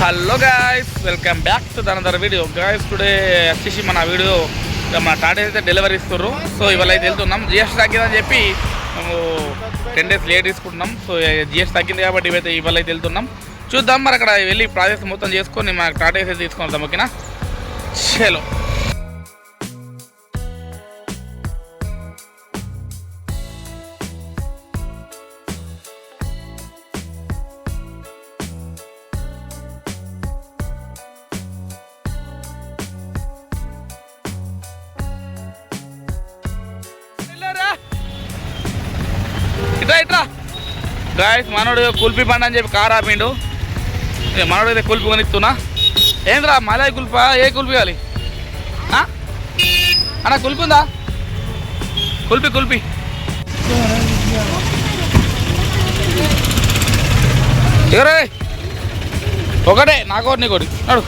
Hello guys welcome back to another video guys today వచ్చేసి మన video మన టాటా అయితే డెలివరీ ఇస్తున్నారు సో ఇవాళ అయితే వెళ్తున్నాం. జిఎస్టీ తగ్గిందని చెప్పి మేము టెన్ డేస్ లేట్ తీసుకుంటున్నాం. సో జిఎస్టీ తగ్గింది కాబట్టి ఇవైతే ఇవాళ అయితే వెళ్తున్నాం. చూద్దాం మరి అక్కడ వెళ్ళి ప్రాసెస్ మొత్తం చేసుకొని మా టాటా అయితే తీసుకొని ఓకేనా చలో. గాయస్ మనోడు కుల్పి పండు అని చెప్పి కారు ఆపిండు మనోడు అయితే కుల్పి కొనిస్తున్నా. ఏంద్రా మలై కుల్పా ఏ కుల్పి కావాలి? అన్న కుల్పి ఉందా? కుల్పి కుల్పి ఎవరే? ఒకటే నాకోటి నీకోటి. నడు.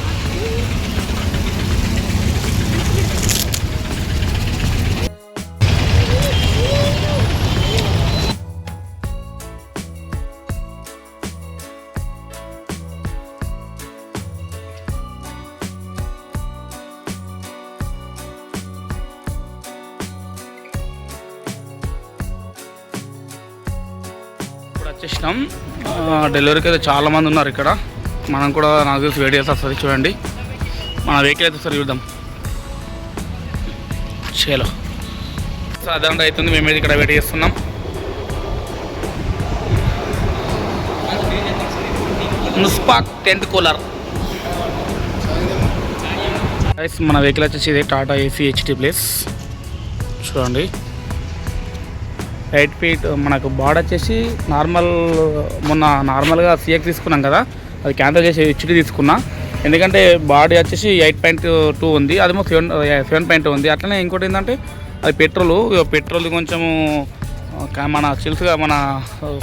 వచ్చేసినాం. డెలివరీకి అయితే చాలా మంది ఉన్నారు ఇక్కడ. మనం కూడా నాకు తెలిసి వెయిట్ చేస్తే సరే చూడండి. మన వెహికల్ అయితే సరే చూద్దాం. చేలో. సాధారణ అవుతుంది మేమైతే ఇక్కడ వెయిట్ చేస్తున్నాం. ముస్పాక్ టెంట్ కూలర్. మన వెహికల్ వచ్చేసి ఇది టాటా ఏసీ హెచ్టీ ప్లేస్ చూడండి. ఎయిట్ ఫీట్ మనకు బాడ్ వచ్చేసి నార్మల్ మొన్న నార్మల్గా సిఎక్ తీసుకున్నాం కదా అది క్యాన్సల్ చేసి హెచ్డి తీసుకున్నా. ఎందుకంటే బాడీ వచ్చేసి ఎయిట్ పాయింట్ టూ ఉంది అదేమో సెవెన్ సెవెన్ పాయింట్ ఉంది. అట్లనే ఇంకోటి ఏంటంటే అది పెట్రోల్ పెట్రోల్ కొంచెము మన తెలుసుగా మన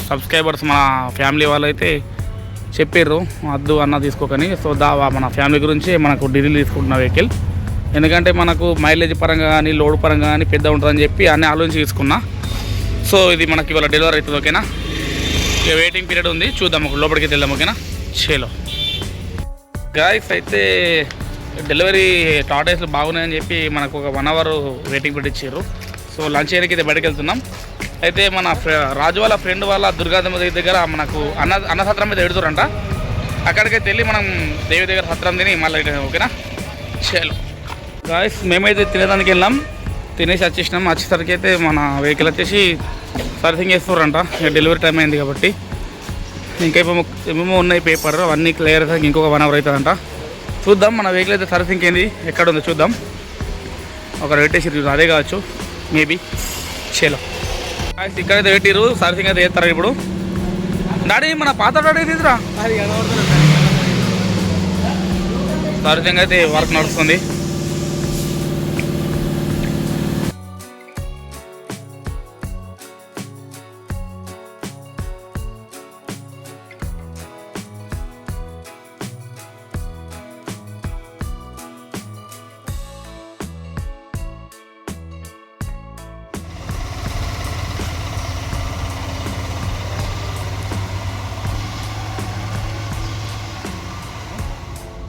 సబ్స్క్రైబర్స్ మన ఫ్యామిలీ వాళ్ళు అయితే చెప్పారు వద్దు అన్న తీసుకోకని. సో దా మన ఫ్యామిలీ గురించి మనకు డీజిల్ తీసుకుంటున్న వెహికల్. ఎందుకంటే మనకు మైలేజ్ పరంగా కానీ లోడ్ పరంగా కానీ పెద్ద ఉంటుందని చెప్పి అన్ని ఆలోచించి తీసుకున్నా. సో ఇది మనకి ఇవాళ డెలివరీ అవుతుంది ఓకేనా ఇక వెయిటింగ్ పీరియడ్ ఉంది చూద్దాం ఒక లోపలికి వెళ్దాం ఓకేనా చేలో. గాయస్ అయితే డెలివరీ టాటేస్లు బాగున్నాయని చెప్పి మనకు ఒక వన్ అవర్ వెయిటింగ్ పీరియడ్ ఇచ్చారు. సో లంచ్ చేయడానికి అయితే బయటకు వెళ్తున్నాం. అయితే మన రాజు వాళ్ళ ఫ్రెండ్ వాళ్ళ దుర్గాదేవి దగ్గర- దగ్గర మనకు అన్న అన్న సత్రం మీద పెడుతురంట అక్కడికైతే వెళ్ళి మనం దేవి దగ్గర సత్రం తిని మళ్ళీ ఓకేనా చేలో. గాయస్ మేమైతే తినేదానికి వెళ్ళాం. తినేసి వచ్చేసినాం. వచ్చేసరికి అయితే మన వెహికల్ వచ్చేసి సర్వీసింగ్ చేస్తున్నారంట ఇక డెలివరీ టైం అయింది కాబట్టి. ఇంకా ఏమేమో ఏమేమో ఉన్నాయి పేపర్ అవన్నీ క్లియర్ అయితే ఇంకొక వన్ అవర్ అవుతుందంట. చూద్దాం మన వెహికల్ అయితే సర్వీసింగ్ ఏంది ఎక్కడ ఉందో చూద్దాం. ఒక పెట్టేసి అదే కావచ్చు. మేబీ చేలో. ఇక్కడైతే పెట్టిరు సర్వీసింగ్ అయితే చేస్తారు ఇప్పుడు. డాడీ మన పాత డాడీ తీసురా సర్వీసింగ్ అయితే వర్క్ నడుస్తుంది.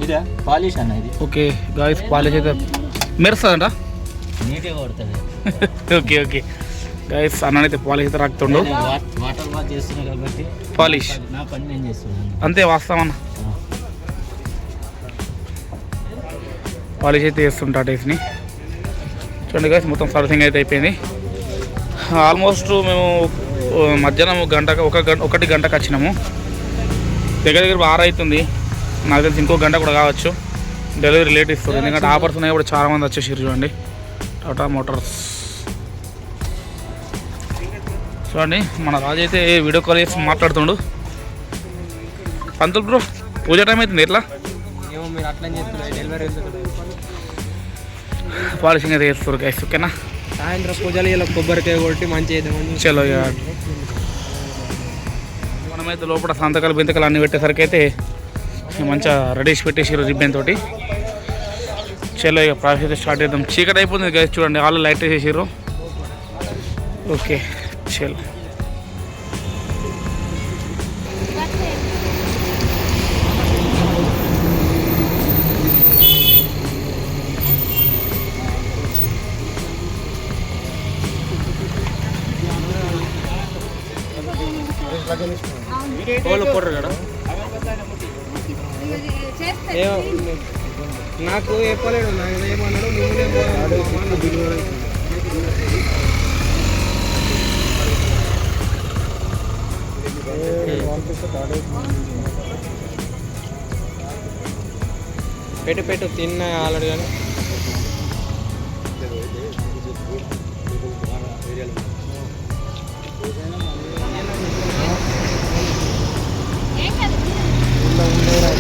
ఇదా? పాలిష్ అన్న ఇది. ఓకే గాయస్ పాలిష్ అయితే మెరుస్తుందంట? నీట్గా కొడుతుంది. Okay okay. గాయస్ అన్ననైతే పాలిష్ అయితే రాకుతుండు. వాటర్ వాష్ చేస్తున్నా కాబట్టి పాలిష్. నా పని నేను చేస్తున్నాను అంతే వాస్తామన్న పాలిష్ అయితే చేస్తుంటా టేస్ని చూడండి గాయస్ మొత్తం సర్వీసింగ్ అయితే అయిపోయింది. ఆల్మోస్ట్ మేము మధ్యాహ్నం గంట ఒక గంట ఒకటి గంటకు వచ్చినాము. దగ్గర దగ్గర ఆరు అవుతుంది నాకు తెలిసి ఇంకో గంట కూడా కావచ్చు. డెలివరీ లేట్ ఇస్తారు ఎందుకంటే ఆఫర్స్ ఉన్నాయి కూడా చాలా మంది వచ్చేసారు చూడండి. టాటా మోటార్స్ చూడండి మన రాజు అయితే వీడియో కాల్ చేసి మాట్లాడుతుండు. పంతులు బ్రో పూజ టైం అవుతుంది. ఎట్లా? ఏమో మీరు అట్లా చేస్తున్నారు. డెలివరీ పాలిషింగ్ అయితే చేస్తారు గైస్ ఓకేనా సాయంత్రం పూజలు ఇలా కొబ్బరికాయ కొట్టి మంచి చలో మనమైతే లోపల సంతకాలు బింతకాలు అన్ని పెట్టేసరికి అయితే మంచిగా రెడీస్ పెట్టేసారు రిబ్బన్ తోటి. చలో ఇక ప్రాసెస్ అయితే స్టార్ట్ చేద్దాం. చీకటి అయిపోతుంది గైస్ చూడండి వాళ్ళు లైట్ వేసేసారు ఓకే చలో. కోళ్ళు కదా? నాకు చెప్పలేడు నాకు ఏమన్నాడు నువ్వు పెట్టు పెట్టు తిన్నా ఆల్రెడీ కానీ.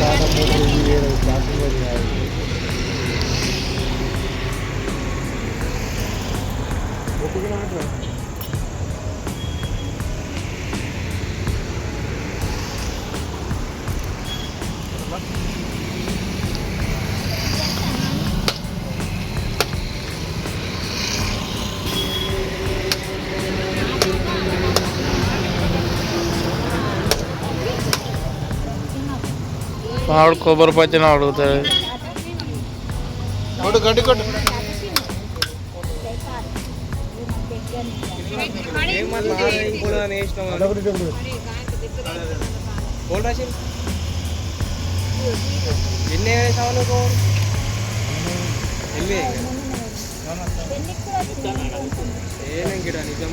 Gracias. వాడు కొబ్బరి పచ్చిన అడుగుతాడు ఎన్ని వేసావు నువ్వు ఎన్ని ఏమేం గిడ నిజం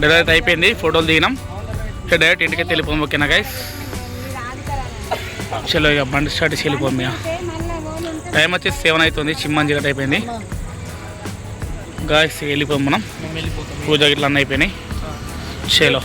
డెలివరీ అయితే అయిపోయింది. ఫోటోలు దిగినాం. ఇక డైరెక్ట్ ఇంటికి వెళ్ళిపోయాం ఓకేనా గైస్ చలో ఇక బండి స్టార్ట్ చేసి వెళ్ళిపోయాం ఇక. టైం వచ్చేసి సెవెన్ అవుతుంది చిమ్మన్ జిగట్ అయిపోయింది. గాయస్ వెళ్ళిపోయాం మనం. పూజ గిట్ల అన్నీ అయిపోయినాయి. చలో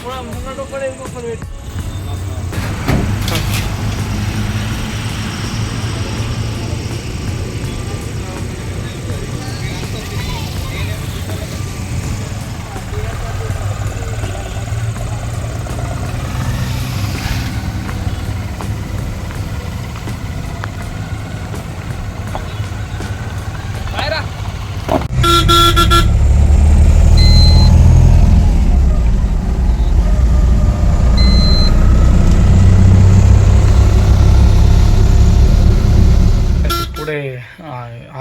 ఇప్పుడే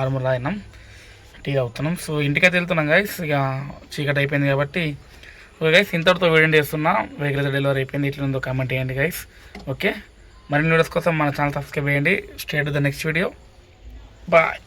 ఆరుమూర అయినాం టీ అవుతున్నాం సో ఇంటికైతే వెళ్తున్నాం గైస్ ఇక చీకటి అయిపోయింది కాబట్టి. ఓకే గైస్ ఇంతటితో వీడియో చేస్తున్నా. వెహికల్ డెలివరీ అయిపోయింది. ఇట్లా ఉందో కామెంట్ చేయండి గైస్ ఓకే? మరిన్ని వీడియోస్ కోసం మన ఛానల్ సబ్స్క్రైబ్ చేయండి. State the next video bye